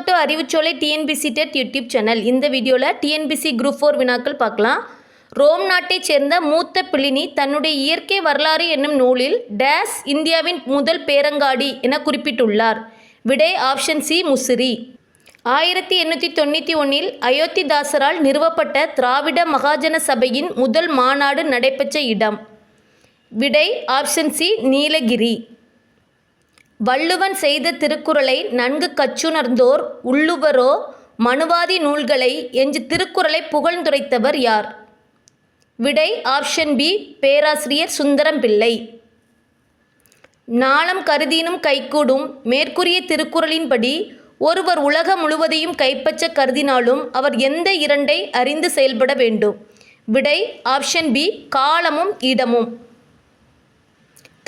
Welcome to Arivucholai TNPSC TET YouTube channel இந்த வீடியோவில் TNPSC group four வினாக்கள் பார்க்கலாம். ரோம் நாட்டைச் சேர்ந்த மூத்த பிளினி தன்னுடைய இயற்கை வரலாறு என்னும் நூலில் டேஸ் இந்தியாவின் முதல் பேரங்காடி என குறிப்பிட்டுள்ளார். விடை ஆப்ஷன் சி முசிறி. ஆயிரத்தி எண்ணூற்றி தொண்ணூற்றி ஒன்றில் அயோத்திதாசரால் நிறுவப்பட்ட திராவிட மகாஜன சபையின் முதல் மாநாடு நடைபெற்ற இடம். விடை ஆப்ஷன் சி நீலகிரி. வள்ளுவன் செய்த திருக்குறளை நன்கு கச்சுணர்ந்தோர் உள்ளுவரோ மனுவாதி நூல்களை என்று திருக்குறளை புகழ்ந்துரைத்தவர் யார்? விடை ஆப்ஷன் பி பேராசிரியர் சுந்தரம் பிள்ளை. நாளம் கருதினும் கைகூடும் மேற்கூறிய திருக்குறளின்படி ஒருவர் உலகம் முழுவதையும் கைப்பற்ற கருதினாலும் அவர் எந்த இரண்டை அறிந்து செயல்பட வேண்டும்? விடை ஆப்ஷன் பி காலமும் இடமும்.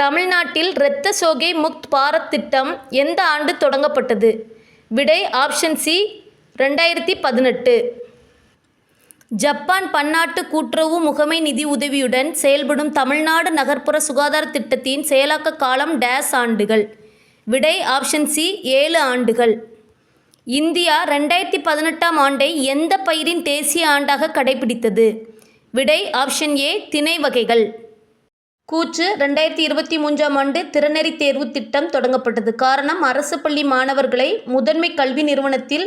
தமிழ்நாட்டில் இரத்த சோகை முக்த் பாரத் திட்டம் எந்த ஆண்டு தொடங்கப்பட்டது? விடை ஆப்ஷன் சி ரெண்டாயிரத்தி பதினெட்டு. ஜப்பான் பன்னாட்டு கூட்டுறவு முகமை நிதி உதவியுடன் செயல்படும் தமிழ்நாடு நகர்ப்புற சுகாதார திட்டத்தின் செயலாக்க காலம் டேஸ் ஆண்டுகள். விடை ஆப்ஷன் சி ஏழு ஆண்டுகள். இந்தியா ரெண்டாயிரத்தி பதினெட்டாம் ஆண்டை எந்த பயிரின் தேசிய ஆண்டாக கடைபிடித்தது? விடை ஆப்ஷன் ஏ திணை வகைகள். கூற்று ரெண்டாயிரத்தி இருபத்தி மூன்றாம் ஆண்டு திறனறி தேர்வு திட்டம் தொடங்கப்பட்டது. காரணம் அரசு பள்ளி மாணவர்களை முதன்மை கல்வி நிறுவனத்தில்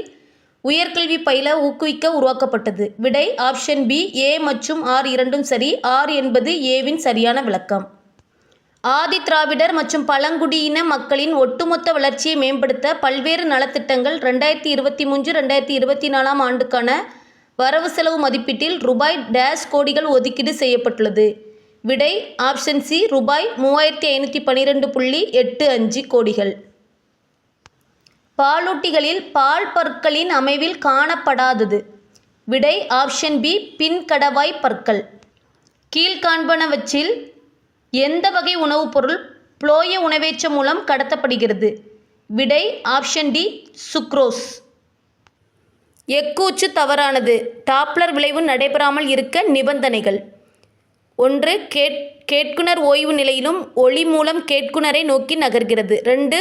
உயர்கல்வி பயில ஊக்குவிக்க உருவாக்கப்பட்டது. விடை ஆப்ஷன் பி ஏ மற்றும் ஆர் இரண்டும் சரி. ஆர் என்பது ஏவின் சரியான விளக்கம். ஆதி திராவிடர் மற்றும் பழங்குடியின மக்களின் ஒட்டுமொத்த வளர்ச்சியை மேம்படுத்த பல்வேறு நலத்திட்டங்கள் ரெண்டாயிரத்தி இருபத்தி மூன்று ரெண்டாயிரத்தி இருபத்தி நாலாம் ஆண்டுக்கான வரவு செலவு மதிப்பீட்டில் ரூபாய் டேஷ் கோடிகள் ஒதுக்கீடு செய்யப்பட்டுள்ளது. விடை ஆப்ஷன் சி ரூபாய் மூவாயிரத்தி ஐநூற்றி பன்னிரெண்டு புள்ளி எட்டு அஞ்சு கோடிகள். பாலூட்டிகளில் பால் பற்களின் அமைவில் காணப்படாதது. விடை ஆப்ஷன் பி பின்கடவாய் பற்கள். கீழ்காண்பனவற்றில் எந்த வகை உணவுப் பொருள் புளோய உணவேற்ற மூலம் கடத்தப்படுகிறது? விடை ஆப்ஷன் டி சுக்ரோஸ். எக்கூச்சு தவறானது. டாப்ளர் விளைவு நடைபெறாமல் இருக்க நிபந்தனைகள். ஒன்று கேட் கேட்குனர் ஓய்வு நிலையிலும் ஒளி மூலம் கேட்குனரை நோக்கி நகர்கிறது. ரெண்டு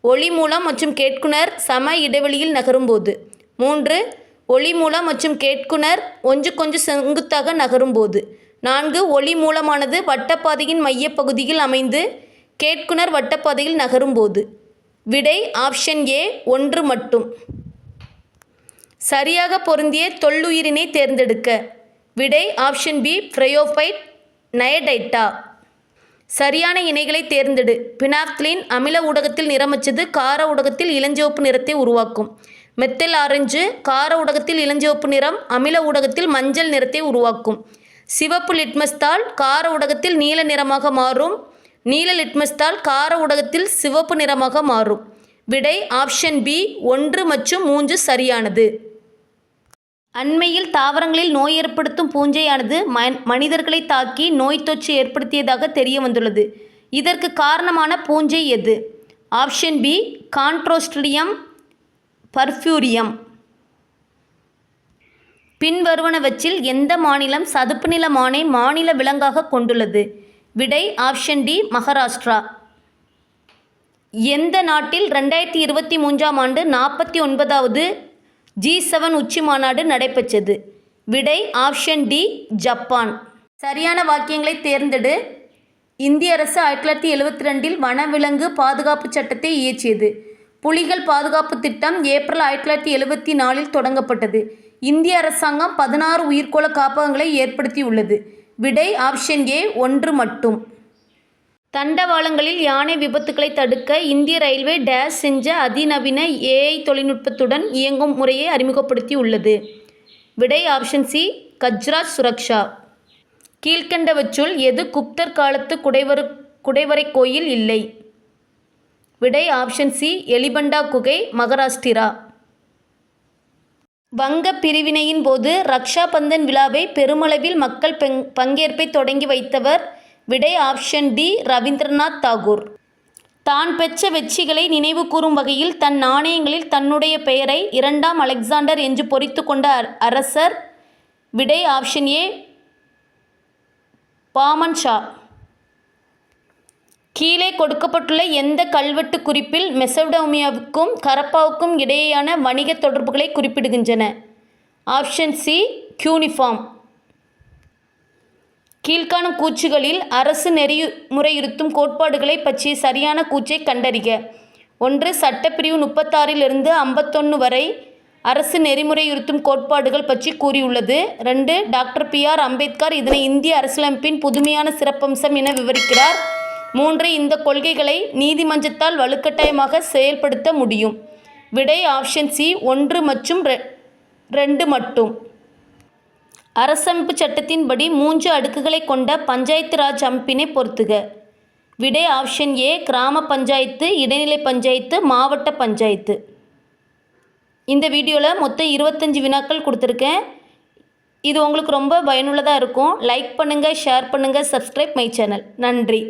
ஒளி மூலம் மற்றும் கேட்குனர் சம இடைவெளியில் நகரும்போது. மூன்று ஒளி மூலம் மற்றும் கேட்குனர் ஒன்றுக்கொன்று செங்குத்தாக நகரும்போது. நான்கு ஒளி மூலமானது வட்டப்பாதையின் மையப்பகுதியில் அமைந்து கேட்குனர் வட்டப்பாதையில் நகரும்போது. விடை ஆப்ஷன் ஏ ஒன்று மட்டும். சரியாக பொருந்திய தொல்லுயிரினை தேர்ந்தெடுக்க. விடை ஆப்ஷன் பி ஃப்ரையோஃபைட் நயடைட்டா. சரியான இணைகளை தேர்ந்தெடு. பினாக்லின் அமில ஊடகத்தில் நிறமச்சது கார ஊடகத்தில் இளஞ்சிவப்பு நிறத்தை உருவாக்கும். மெத்தில் ஆரஞ்சு கார ஊடகத்தில் இளஞ்சிவப்பு நிறம் அமில ஊடகத்தில் மஞ்சள் நிறத்தை உருவாக்கும். சிவப்பு லிட்மஸ் தாள் கார ஊடகத்தில் நீல நிறமாக மாறும். நீல லிட்மஸ் தாள் கார ஊடகத்தில் சிவப்பு நிறமாக மாறும். விடை ஆப்ஷன் பி ஒன்று மற்றும் மூன்று சரியானது. அண்மையில் தாவரங்களில் நோய் ஏற்படுத்தும் பூஞ்சையானது மனிதர்களை தாக்கி நோய் தொற்று ஏற்படுத்தியதாக தெரிய வந்துள்ளது. இதற்கு காரணமான பூஞ்சை எது? ஆப்ஷன் பி கான்ட்ரோஸ்ட்ரியம் பர்ஃப்யூரியம். பின்வருவனவற்றில் எந்த மாநிலம் சதுப்பு நில மானை மாநில விலங்காக கொண்டுள்ளது? விடை ஆப்ஷன் டி மகாராஷ்டிரா. எந்த நாட்டில் ரெண்டாயிரத்தி இருபத்தி மூன்றாம் ஆண்டு நாற்பத்தி ஒன்பதாவது ஜி செவன் உச்சி மாநாடு நடைபெற்றது. விடை ஆப்ஷன் டி ஜப்பான். சரியான வாக்கியங்களை தேர்ந்தெடு. இந்திய அரசு ஆயிரத்தி தொள்ளாயிரத்தி எழுபத்தி ரெண்டில் வனவிலங்கு பாதுகாப்பு சட்டத்தை இயற்றியது. புலிகள் பாதுகாப்பு திட்டம் ஏப்ரல் ஆயிரத்தி தொள்ளாயிரத்தி எழுபத்தி நாலில் தொடங்கப்பட்டது. இந்திய அரசாங்கம் பதினாறு உயிர்கோள காப்பகங்களை ஏற்படுத்தியுள்ளது. விடை ஆப்ஷன் ஏ ஒன்று மட்டும். தண்டவாளங்களில் யானை விபத்துக்களை தடுக்க இந்திய ரயில்வே டேஷ் செஞ்ச அதிநவீன ஏஐ தொழில்நுட்பத்துடன் இயங்கும் முறையை அறிமுகப்படுத்தி உள்ளது விடை ஆப்ஷன் சி கஜ்ராஜ் சுரக்ஷா. கீழ்கண்டவற்றுள் எது குப்தர் காலத்து குடைவரு குடைவரை கோயில் இல்லை? விடை ஆப்ஷன் சி எலிபண்டா குகை மகாராஷ்டிரா. வங்க பிரிவினையின் போது ரக்ஷா பந்தன் விழாவை பெருமளவில் மக்கள் பெங் பங்கேற்பை தொடங்கி வைத்தவர் விடை ஆப்ஷன் டி ரவீந்திரநாத் தாகூர். தான் பெற்ற வெற்றிகளை நினைவு கூறும் வகையில் தன் நாணயங்களில் தன்னுடைய பெயரை இரண்டாம் அலெக்சாண்டர் என்று பொறித்து கொண்ட அரசர். விடை ஆப்ஷன் ஏ பாமன் ஷா. கீழே கொடுக்கப்பட்டுள்ள எந்த கல்வெட்டு குறிப்பில் மெசடோமியாவுக்கும் கரப்பாவுக்கும் இடையேயான வணிக தொடர்புகளை குறிப்பிடுகின்றன. Option C cuneiform. கீழ்காணும் கூச்சுகளில் அரசு நெறிமுறையிறுத்தும் கோட்பாடுகளை பற்றிய சரியான கூச்சை கண்டறிக. ஒன்று சட்டப்பிரிவு முப்பத்தாறிலிருந்து ஐம்பத்தொன்று வரை அரசு நெறிமுறையுறுத்தும் கோட்பாடுகள் பற்றி கூறியுள்ளது. ரெண்டு டாக்டர் பி ஆர் அம்பேத்கர் இதனை இந்திய அரசியலமைப்பின் புதுமையான சிறப்பம்சம் என விவரிக்கிறார். மூன்று இந்த கொள்கைகளை நீதிமன்றத்தால் வலுக்கட்டாயமாக செயல்படுத்த முடியும். விடை ஆப்ஷன் சி ஒன்று மற்றும் ரெ- ரெண்டு மட்டும். அரசமைப்பு சட்டத்தின்படி மூன்று அடுக்குகளை கொண்ட பஞ்சாயத்து ராஜ் அமைப்பினை பொறுத்துக. விடை ஆப்ஷன் ஏ கிராம பஞ்சாயத்து இடைநிலை பஞ்சாயத்து மாவட்ட பஞ்சாயத்து. இந்த வீடியோவில் மொத்தம் இருபத்தஞ்சி வினாக்கள் கொடுத்துருக்கேன். இது உங்களுக்கு ரொம்ப பயனுள்ளதாக இருக்கும். லைக் பண்ணுங்கள் ஷேர் பண்ணுங்கள் சப்ஸ்கிரைப் மை சேனல். நன்றி.